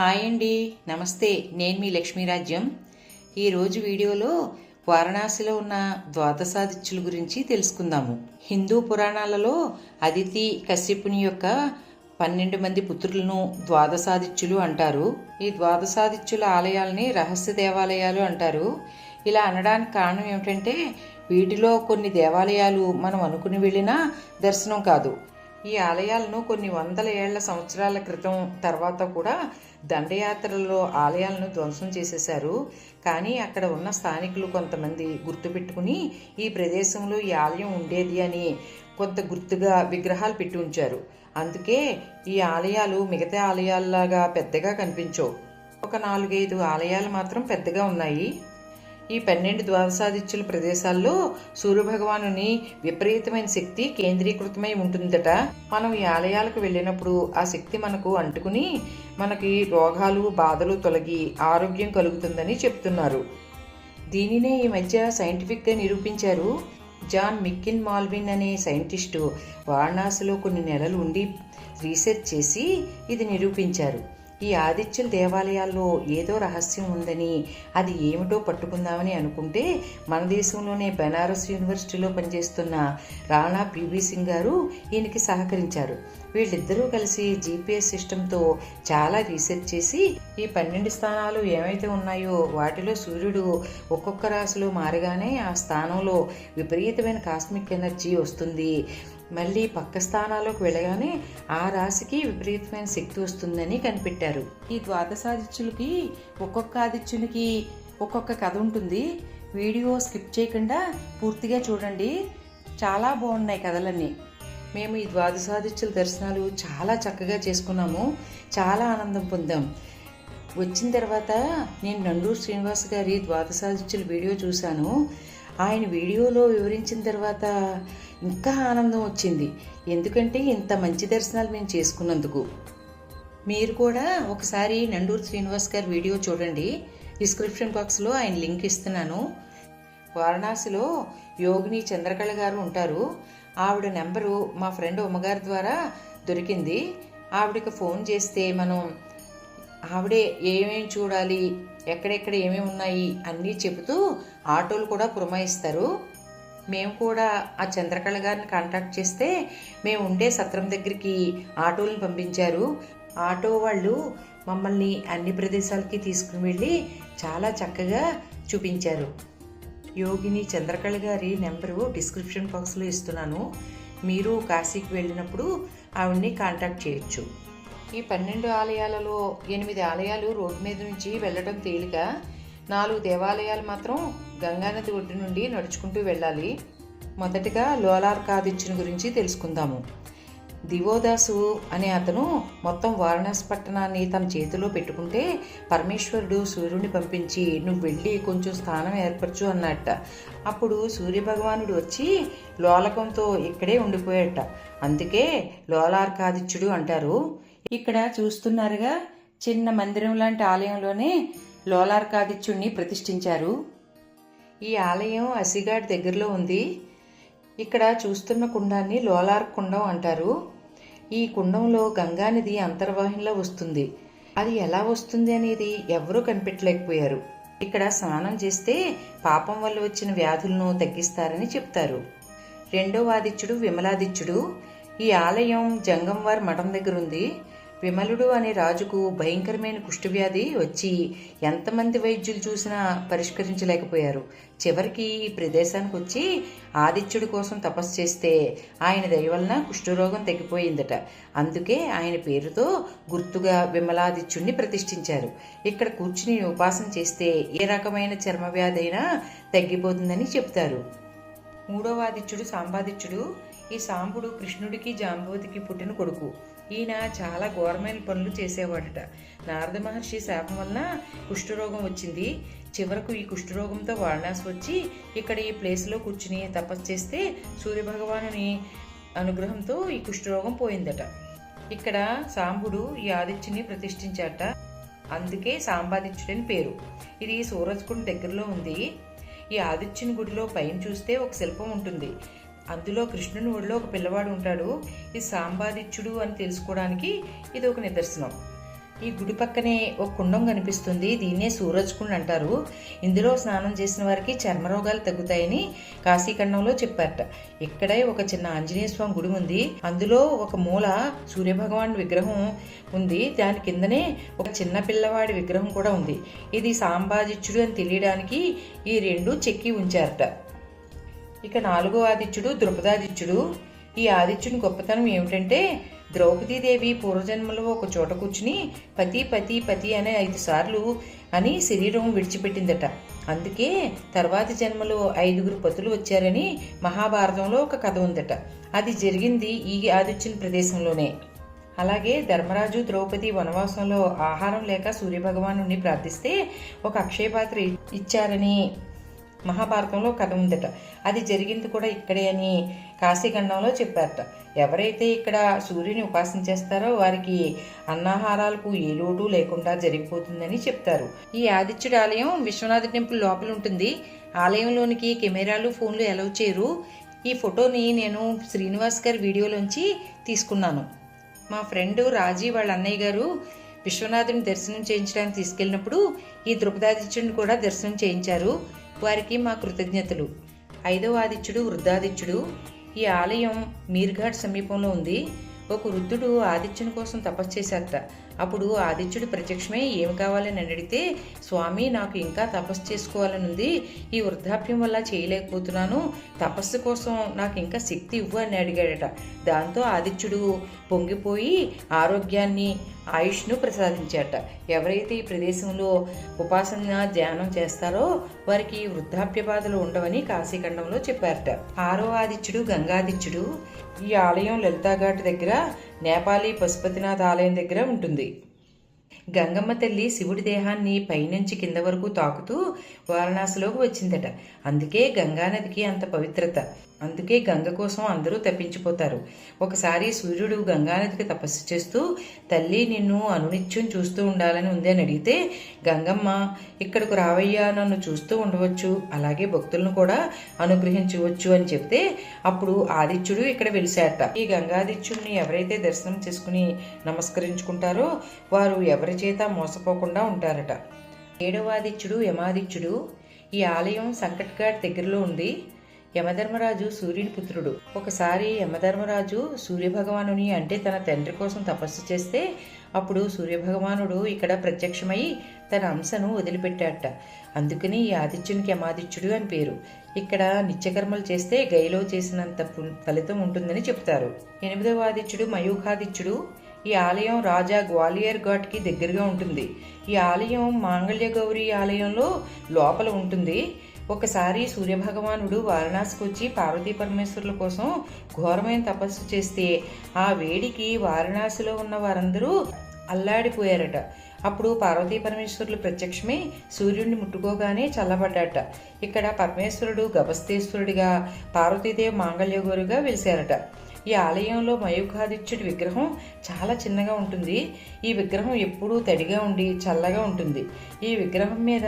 Hi అండి. నమస్తే. నేను మీ లక్ష్మీరాజ్యం ఈరోజు వీడియోలో వారణాసిలో ఉన్న ద్వాదశాదిత్యుల గురించి తెలుసుకుందాము. హిందూ పురాణాలలో అదితి కశ్యపుని యొక్క పన్నెండు మంది పుత్రులను ద్వాదశాదిత్యులు అంటారు. ఈ ద్వాదశాదిత్యుల ఆలయాల్ని రహస్య దేవాలయాలు అంటారు. ఇలా అనడానికి కారణం ఏమిటంటే వీటిలో కొన్ని దేవాలయాలు మనం అనుకుని వెళ్ళినా దర్శనం కాదు. ఈ ఆలయాలను కొన్ని వందల ఏళ్ళ సంవత్సరాల క్రితం తర్వాత కూడా దండయాత్రలో ఆలయాలను ధ్వంసం చేసేశారు. కానీ అక్కడ ఉన్న స్థానికులు కొంతమంది గుర్తుపెట్టుకుని ఈ ప్రదేశంలో ఈ ఆలయం ఉండేది అని కొంత గుర్తుగా విగ్రహాలు పెట్టి ఉంచారు. అందుకే ఈ ఆలయాలు మిగతా ఆలయాల్లాగా పెద్దగా కనిపించవు. ఒక నాలుగైదు ఆలయాలు మాత్రం పెద్దగా ఉన్నాయి. ఈ పన్నెండు ద్వాదశాదిత్యుల ప్రదేశాల్లో సూర్యభగవానుని విపరీతమైన శక్తి కేంద్రీకృతమై ఉంటుందట. మనం ఈ ఆలయాలకు వెళ్ళినప్పుడు ఆ శక్తి మనకు అంటుకుని మనకి రోగాలు బాధలు తొలగి ఆరోగ్యం కలుగుతుందని చెప్తున్నారు. దీనినే ఈ మధ్య సైంటిఫిక్గా నిరూపించారు జాన్ మిక్కిన్ మాల్విన్ అనే సైంటిస్టు. వారణాసిలో కొన్ని నెలలు ఉండి రీసెర్చ్ చేసి ఇది నిరూపించారు. ఈ ఆదిత్యుల దేవాలయాల్లో ఏదో రహస్యం ఉందని అది ఏమిటో పట్టుకుందామని అనుకుంటే మన దేశంలోనే బెనారస్ యూనివర్సిటీలో పనిచేస్తున్న రాణా పివి సింగ్ గారు ఈయనకి సహకరించారు. వీళ్ళిద్దరూ కలిసి జీపీఎస్ సిస్టంతో చాలా రీసెర్చ్ చేసి ఈ పన్నెండు స్థానాలు ఏమైతే ఉన్నాయో వాటిలో సూర్యుడు ఒక్కొక్క రాశిలో మారగానే ఆ స్థానంలో విపరీతమైన కాస్మిక్ ఎనర్జీ వస్తుంది. మళ్ళీ పక్క స్థానాలకు వెళ్ళగానే ఆ రాశికి విపరీతమైన శక్తి వస్తుందని కనిపెట్టారు. ఈ ద్వాదశాదిత్యులకి ఒక్కొక్క ఆదిత్యునికి ఒక్కొక్క కథ ఉంటుంది. వీడియో స్కిప్ చేయకుండా పూర్తిగా చూడండి. చాలా బాగున్నాయి కథలన్నీ. మేము ఈ ద్వాదశాదిత్యుల దర్శనాలు చాలా చక్కగా చేసుకున్నాము. చాలా ఆనందం పొందాం. వచ్చిన తర్వాత నేను నండూరు శ్రీనివాస్ గారి ద్వాదశాదిత్యుల వీడియో చూశాను. ఆయన వీడియోలో వివరించిన తర్వాత ఇంకా ఆనందం వచ్చింది. ఎందుకంటే ఇంత మంచి దర్శనాలు మేము చేసుకున్నందుకు. మీరు కూడా ఒకసారి నండూరు శ్రీనివాస్ గారి వీడియో చూడండి. డిస్క్రిప్షన్ బాక్స్లో ఆయన లింక్ ఇస్తున్నాను. వారణాసిలో యోగిని చంద్రకళ గారు ఉంటారు. ఆవిడ నెంబరు మా ఫ్రెండ్ ఉమ్మగారి ద్వారా దొరికింది. ఆవిడకి ఫోన్ చేస్తే మనం ఆవిడే ఏమేమి చూడాలి ఎక్కడెక్కడ ఏమేమి ఉన్నాయి అన్నీ చెబుతూ ఆటోలు కూడా పురమాయిస్తారు. మేము కూడా ఆ చంద్రకళ గారిని కాంటాక్ట్ చేస్తే మేము ఉండే సత్రం దగ్గరికి ఆటోలను పంపించారు. ఆటో వాళ్ళు మమ్మల్ని అన్ని ప్రదేశాలకి తీసుకుని వెళ్ళి చాలా చక్కగా చూపించారు. యోగిని చంద్రకళ గారి నెంబరు డిస్క్రిప్షన్ బాక్స్లో ఇస్తున్నాను. మీరు కాశీకి వెళ్ళినప్పుడు ఆవిడ్ని కాంటాక్ట్ చేయొచ్చు. ఈ పన్నెండు ఆలయాలలో ఎనిమిది ఆలయాలు రోడ్డు మీద నుంచి వెళ్ళడం తేలిక? నాలుగు దేవాలయాలు మాత్రం గంగానది ఒడ్డు నుండి నడుచుకుంటూ వెళ్ళాలి. మొదటిగా లోలార్ కాదిచ్చిన గురించి తెలుసుకుందాము. దివోదాసు అనే అతను మొత్తం వారణాసి పట్టణాన్ని తన చేతిలో పెట్టుకుంటే పరమేశ్వరుడు సూర్యుడిని పంపించి నువ్వు వెళ్ళి కొంచెం స్థానం ఏర్పరచు అన్నట్ట. అప్పుడు సూర్యభగవానుడు వచ్చి లోలకంతో ఇక్కడే ఉండిపోయాట అందుకే లోలార్కాదిత్యుడు అంటారు ఇక్కడ చూస్తున్నారుగా చిన్న మందిరం లాంటి ఆలయంలోనే లోలార్కాదిత్యుణ్ణి ప్రతిష్ఠించారు. ఈ ఆలయం అసిగాడ్ దగ్గరలో ఉంది. ఇక్కడ చూస్తున్న కుండాన్ని లోలార్ కుండం అంటారు. ఈ కుండంలో గంగానది అంతర్వాహినిలో వస్తుంది. అది ఎలా వస్తుంది అనేది ఎవరూ కనిపెట్టలేకపోయారు. ఇక్కడ స్నానం చేస్తే పాపం వల్ల వచ్చిన వ్యాధులను తగ్గిస్తారని చెప్తారు. రెండో ఆదిత్యుడు విమలాదిత్యుడు. ఈ ఆలయం జంగంవార్ మఠం దగ్గర ఉంది విమలుడు అనే రాజుకు భయంకరమైన కుష్ఠవ్యాధి వచ్చి ఎంతమంది వైద్యులు చూసినా పరిష్కరించలేకపోయారు. చివరికి ఈ ప్రదేశానికి వచ్చి ఆదిత్యుడి కోసం తపస్సు చేస్తే ఆయన దయవలన కుష్ఠరోగం తగ్గిపోయిందట. అందుకే ఆయన పేరుతో గుర్తుగా విమలాదిత్యుడిని ప్రతిష్ఠించారు. ఇక్కడ కూర్చుని ఉపాసన చేస్తే ఏ రకమైన చర్మవ్యాధి అయినా తగ్గిపోతుందని చెప్తారు. మూడవ ఆదిత్యుడు సాంబాదిత్యుడు ఈ సాంబుడు కృష్ణుడికి జాంబవతికి పుట్టిన కొడుకు. ఈయన చాలా ఘోరమైన పనులు చేసేవాడట. నారద మహర్షి శాపం వలన కుష్ఠరోగం వచ్చింది. చివరకు ఈ కుష్ఠరోగంతో వారణాసి వచ్చి ఇక్కడ ఈ ప్లేస్లో కూర్చుని తపస్సు చేస్తే సూర్యభగవానుని అనుగ్రహంతో ఈ కుష్ఠరోగం పోయిందట. ఇక్కడ సాంబుడు ఈ ఆదిత్యుని ప్రతిష్ఠించాట అందుకే సాంబాదిత్యుడని పేరు. ఇది సూరజ్కుండ్ దగ్గరలో ఉంది. ఈ ఆదిత్యుని గుడిలో పైన చూస్తే ఒక శిల్పం ఉంటుంది. అందులో కృష్ణుని ఒడిలో ఒక పిల్లవాడు ఉంటాడు. ఇది సాంబాదిత్యుడు అని తెలుసుకోవడానికి ఇది ఒక నిదర్శనం. ఈ గుడి పక్కనే ఒక కుండం కనిపిస్తుంది. దీన్నే సూరజ్ కుండ్ అంటారు. ఇందులో స్నానం చేసిన వారికి చర్మరోగాలు తగ్గుతాయని కాశీఖండంలో చెప్పారట. ఇక్కడే ఒక చిన్న ఆంజనేయ స్వామి గుడి ఉంది. అందులో ఒక మూల సూర్యభగవాన్ విగ్రహం ఉంది. దాని కిందనే ఒక చిన్న పిల్లవాడి విగ్రహం కూడా ఉంది. ఇది సాంబాజిచ్చుడు అని తెలియడానికి ఈ రెండు చెక్కి ఉంచారట. ఇక నాలుగో ఆదిత్యుడు ద్రుపదాదిత్యుడు. ఈ ఆదిత్యుని గొప్పతనం ఏమిటంటే ద్రౌపదీదేవి పూర్వజన్మలో ఒక చోట కూర్చుని పతి పతి పతి అనే ఐదు సార్లు అని శరీరం విడిచిపెట్టిందట. అందుకే తర్వాతి జన్మలో ఐదుగురు పతులు వచ్చారని మహాభారతంలో ఒక కథ ఉందట. అది జరిగింది ఈ ఆదిత్యుని ప్రదేశంలోనే. అలాగే ధర్మరాజు ద్రౌపది వనవాసంలో ఆహారం లేక సూర్యభగవాను ప్రార్థిస్తే ఒక అక్షయపాత్ర ఇచ్చారని మహాభారతంలో కథ ఉందట. అది జరిగింది కూడా ఇక్కడే అని కాశీఖండంలో చెప్పారట. ఎవరైతే ఇక్కడ సూర్యుని ఉపాసించేస్తారో వారికి అన్నాహారాలకు ఏ లోటు లేకుండా జరిగిపోతుందని చెప్తారు. ఈ ఆదిత్యుడి ఆలయం విశ్వనాథ టెంపుల్ లోపల ఉంటుంది. ఆలయంలోనికి కెమెరాలు ఫోన్లు ఎలా చేయరు. ఈ ఫోటోని నేను శ్రీనివాస్ గారి వీడియోలోంచి తీసుకున్నాను. మా ఫ్రెండ్ రాజీ వాళ్ళ అన్నయ్య గారు విశ్వనాథుని దర్శనం చేయించడానికి తీసుకెళ్ళినప్పుడు ఈ ద్రుపదాదిత్యుడిని కూడా దర్శనం చేయించారు. వారికి మా కృతజ్ఞతలు. ఐదవ ఆదిత్యుడు వృద్ధాదిత్యుడు ఈ ఆలయం మీర్ఘాట్ సమీపంలో ఉంది. ఒక వృద్ధుడు ఆదిత్యుని కోసం తపస్సు చేశారట. అప్పుడు ఆదిత్యుడు ప్రత్యక్షమై ఏమి కావాలని అడిగితే స్వామి నాకు ఇంకా తపస్సు చేసుకోవాలని ఉంది. ఈ వృద్ధాప్యం వల్ల చేయలేకపోతున్నాను. తపస్సు కోసం నాకు ఇంకా శక్తి ఇవ్వు అని అడిగాడట. దాంతో ఆదిత్యుడు పొంగిపోయి ఆరోగ్యాన్ని ఆయుష్ను ప్రసాదించాట ఎవరైతే ఈ ప్రదేశంలో ఉపాసన ధ్యానం చేస్తారో వారికి వృద్ధాప్య బాధలు ఉండవని కాశీఖండంలో చెప్పారట. ఆరో ఆదిత్యుడు గంగాదిత్యుడు ఈ ఆలయం లలితాఘాట్ దగ్గర నేపాలీ పశుపతినాథ్ ఆలయం దగ్గర ఉంటుంది. గంగమ్మ తల్లి శివుడి దేహాన్ని పైనుంచి కింద వరకు తాకుతూ వారణాసిలోకి వచ్చిందట. అందుకే గంగానదికి అంత పవిత్రత. అందుకే గంగ కోసం అందరూ తప్పించిపోతారు. ఒకసారి సూర్యుడు గంగానదికి తపస్సు చేస్తూ తల్లి నిన్ను అనునిత్యం చూస్తూ ఉండాలని ఉంది అని అడిగితే గంగమ్మ ఇక్కడకు రావయ్యా నన్ను చూస్తూ ఉండవచ్చు అలాగే భక్తులను కూడా అనుగ్రహించవచ్చు అని చెప్తే అప్పుడు ఆదిత్యుడు ఇక్కడ వెలిశాట ఈ గంగాదిత్యుడిని ఎవరైతే దర్శనం చేసుకుని నమస్కరించుకుంటారో వారు ఎవరి చేత మోసపోకుండా ఉంటారట. ఏడవాదిత్యుడు యమాదిత్యుడు ఈ ఆలయం సంకట్ఘాట్ దగ్గరలో ఉంది. యమధర్మరాజు సూర్యుని పుత్రుడు. ఒకసారి యమధర్మరాజు సూర్యభగవానుని అంటే తన తండ్రి కోసం తపస్సు చేస్తే అప్పుడు సూర్యభగవానుడు ఇక్కడ ప్రత్యక్షమై తన అంశను వదిలిపెట్టాట అందుకని ఈ ఆదిత్యునికి యమాదిత్యుడు అని పేరు. ఇక్కడ నిత్యకర్మలు చేస్తే గైలో చేసినంత ఫలితం ఉంటుందని చెప్తారు. ఎనిమిదవ ఆదిత్యుడు మయూఖాదిత్యుడు. ఈ ఆలయం రాజా గ్వాలియర్ ఘాట్కి దగ్గరగా ఉంటుంది. ఈ ఆలయం మాంగళ్య గౌరి ఆలయంలో లోపల ఉంటుంది. ఒకసారి సూర్యభగవానుడు వారణాసికి వచ్చి పార్వతీ పరమేశ్వరుల కోసం ఘోరమైన తపస్సు చేస్తే ఆ వేడికి వారణాసిలో ఉన్న వారందరూ అల్లాడిపోయారట. అప్పుడు పార్వతీ పరమేశ్వరులు ప్రత్యక్షమై సూర్యుడిని ముట్టుకోగానే చల్లబడ్డాట ఇక్కడ పరమేశ్వరుడు గభస్తేశ్వరుడిగా పార్వతీదేవి మాంగళ్యగోరుగా వెలిశారట. ఈ ఆలయంలో మయూఖాదిత్యుడి విగ్రహం చాలా చిన్నగా ఉంటుంది. ఈ విగ్రహం ఎప్పుడూ తడిగా ఉండి చల్లగా ఉంటుంది. ఈ విగ్రహం మీద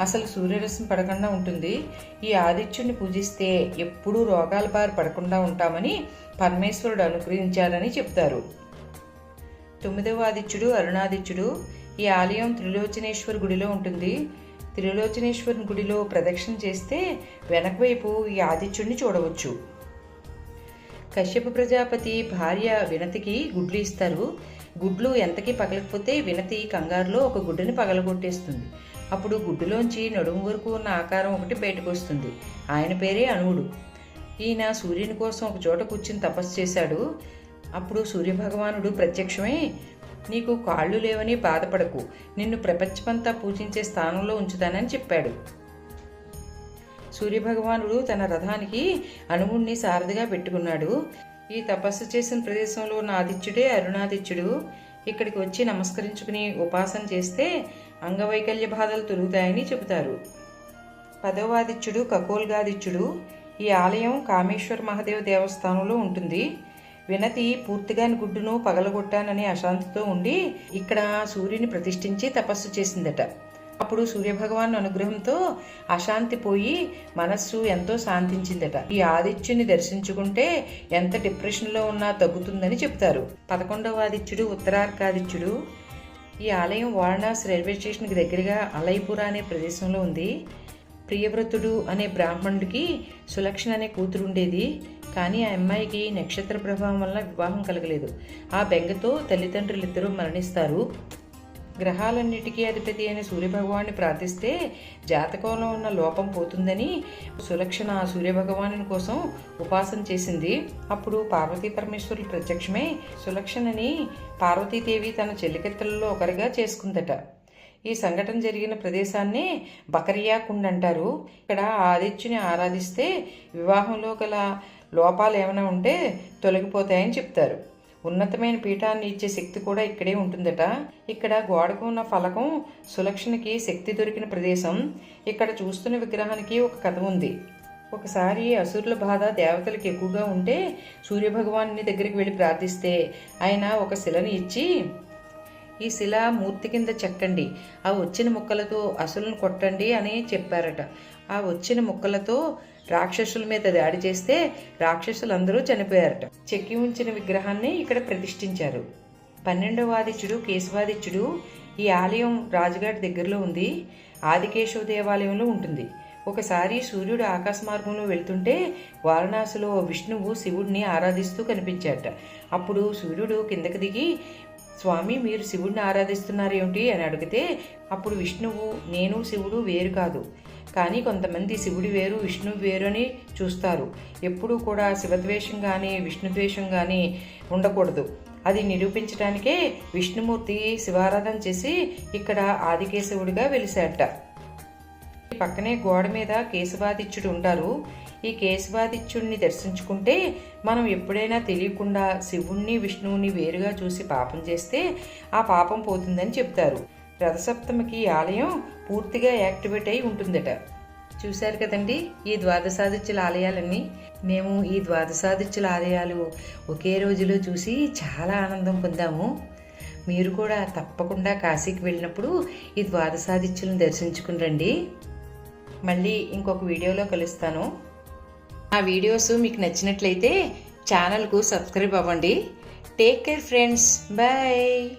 అసలు సూర్యరశ్మి పడకుండా ఉంటుంది. ఈ ఆదిత్యుడిని పూజిస్తే ఎప్పుడూ రోగాల బారి పడకుండా ఉంటామని పరమేశ్వరుడు అనుగ్రహించారని చెప్తారు. తొమ్మిదవ ఆదిత్యుడు అరుణాదిత్యుడు ఈ ఆలయం త్రిలోచనేశ్వర్ గుడిలో ఉంటుంది. త్రిలోచనేశ్వరుని గుడిలో ప్రదక్షిణ చేస్తే వెనకవైపు ఈ ఆదిత్యుడిని చూడవచ్చు. కశ్యప ప్రజాపతి భార్య వినతికి గుడ్లు ఇస్తారు. గుడ్లు ఎంతకీ పగలకపోతే వినతి కంగారులో ఒక గుడ్డుని పగలగొట్టేస్తుంది. అప్పుడు గుడ్డులోంచి నడుము వరకు ఉన్న ఆకారం ఒకటి బయటకు వస్తుంది. ఆయన పేరే అణువుడు. ఈయన సూర్యుని కోసం ఒక చోట కూర్చుని తపస్సు చేశాడు. అప్పుడు సూర్యభగవానుడు ప్రత్యక్షమే నీకు కాళ్ళు లేవని బాధపడకు. నిన్ను ప్రపంచమంతా పూజించే స్థానంలో ఉంచుతానని చెప్పాడు. సూర్యభగవానుడు తన రథానికి అణువుణ్ణి సారథిగా పెట్టుకున్నాడు. ఈ తపస్సు చేసిన ప్రదేశంలో ఉన్న ఆదిత్యుడే అరుణాదిత్యుడు ఇక్కడికి వచ్చి నమస్కరించుకుని ఉపాసన చేస్తే అంగవైకల్య బాధలు తొలుగుతాయని చెబుతారు. పదవాదిత్యుడు కకోల్గాదిత్యుడు ఈ ఆలయం కామేశ్వర మహాదేవ దేవస్థానంలో ఉంటుంది. వినతి పూర్తిగా గుడ్డును పగలగొట్టానని అశాంతితో ఉండి ఇక్కడ సూర్యుని ప్రతిష్ఠించి తపస్సు చేసిందట. అప్పుడు సూర్యభగవాన్ అనుగ్రహంతో అశాంతి పోయి మనస్సు ఎంతో శాంతించిందట. ఈ ఆదిత్యుని దర్శించుకుంటే ఎంత డిప్రెషన్లో ఉన్నా తగ్గుతుందని చెప్తారు. పదకొండవ ఆదిత్యుడు ఉత్తరార్కాదిత్యుడు ఈ ఆలయం వారణాసి రైల్వే స్టేషన్కి దగ్గరగా అలైపుర అనే ప్రదేశంలో ఉంది. ప్రియవ్రతుడు అనే బ్రాహ్మణుడికి సులక్షణ అనే కూతురు ఉండేది. కానీ ఆ అమ్మాయికి నక్షత్ర ప్రభావం వల్ల వివాహం కలగలేదు. ఆ బెంగతో తల్లిదండ్రులు ఇద్దరూ మరణిస్తారు. గ్రహాలన్నిటికీ అధిపతి అయిన సూర్యభగవాన్ని ప్రార్థిస్తే జాతకంలో ఉన్న లోపం పోతుందని సులక్షణ సూర్యభగవాను కోసం ఉపాసన చేసింది. అప్పుడు పార్వతీ పరమేశ్వరులు ప్రత్యక్షమై సులక్షణని పార్వతీదేవి తన చెల్లికత్తలలో ఒకరిగా చేసుకుందట. ఈ సంఘటన జరిగిన ప్రదేశాన్ని బకరియా కుండ్ అంటారు. ఇక్కడ ఆదిత్యుని ఆరాధిస్తే వివాహంలో గల లోపాలు ఏమైనా ఉంటే తొలగిపోతాయని చెప్తారు. ఉన్నతమైన పీఠాన్ని ఇచ్చే శక్తి కూడా ఇక్కడే ఉంటుందట. ఇక్కడ గోడకు ఉన్న ఫలకం సులక్షణకి శక్తి దొరికిన ప్రదేశం. ఇక్కడ చూస్తున్న విగ్రహానికి ఒక కథ ఉంది. ఒకసారి అసురుల బాధ దేవతలకు ఎక్కువగా ఉంటే సూర్యభగవాన్ని దగ్గరికి వెళ్ళి ప్రార్థిస్తే ఆయన ఒక శిలని ఇచ్చి ఈ శిల మూర్తి కింద చెక్కండి. ఆ వచ్చిన ముక్కలతో అసులను కొట్టండి అని చెప్పారట. ఆ వచ్చిన ముక్కలతో రాక్షసుల మీద దాడి చేస్తే రాక్షసులందరూ చనిపోయారట. చెక్కి ఉంచిన విగ్రహాన్ని ఇక్కడ ప్రతిష్ఠించారు. పన్నెండవాదిత్యుడు కేశవాదిత్యుడు ఈ ఆలయం రాజుగారి దగ్గరలో ఉంది. ఆదికేశవ దేవాలయంలో ఉంటుంది. ఒకసారి సూర్యుడు ఆకాశ మార్గంలో వెళ్తుంటే వారణాసిలో విష్ణువు శివుడిని ఆరాధిస్తూ కనిపించాట అప్పుడు సూర్యుడు కిందకి దిగి స్వామి మీరు శివుడిని ఆరాధిస్తున్నారేమిటి? అని అడిగితే అప్పుడు విష్ణువు నేను శివుడు వేరు కాదు. కానీ కొంతమంది శివుడి వేరు విష్ణు వేరు అని చూస్తారు. ఎప్పుడూ కూడా శివద్వేషం కానీ విష్ణుద్వేషం కానీ ఉండకూడదు. అది నిరూపించడానికే విష్ణుమూర్తి శివారాధన చేసి ఇక్కడ ఆదికేశవుడిగా వెలిశాట పక్కనే గోడ మీద కేశవాదిత్యుడు ఉంటారు ఈ కేశవాదిత్యుడిని దర్శించుకుంటే మనం ఎప్పుడైనా తెలియకుండా శివుణ్ణి విష్ణువుని వేరుగా చూసి పాపం చేస్తే ఆ పాపం పోతుందని చెప్తారు. రథసప్తమికి ఈ ఆలయం పూర్తిగా యాక్టివేట్ అయి ఉంటుందట. చూశారు కదండి ఈ ద్వాదశాదిత్యుల ఆలయాలన్నీ? మేము ఈ ద్వాదశాదిత్యుల ఆలయాలు ఒకే రోజులో చూసి చాలా ఆనందం పొందాము. మీరు కూడా తప్పకుండా కాశీకి వెళ్ళినప్పుడు ఈ ద్వాదశాదిత్యులను దర్శించుకుని రండి. మళ్ళీ ఇంకొక వీడియోలో కలుస్తాను. ఆ వీడియోస్ మీకు నచ్చినట్లయితే ఛానల్కు సబ్స్క్రైబ్ అవ్వండి. Take care friends. బాయ్.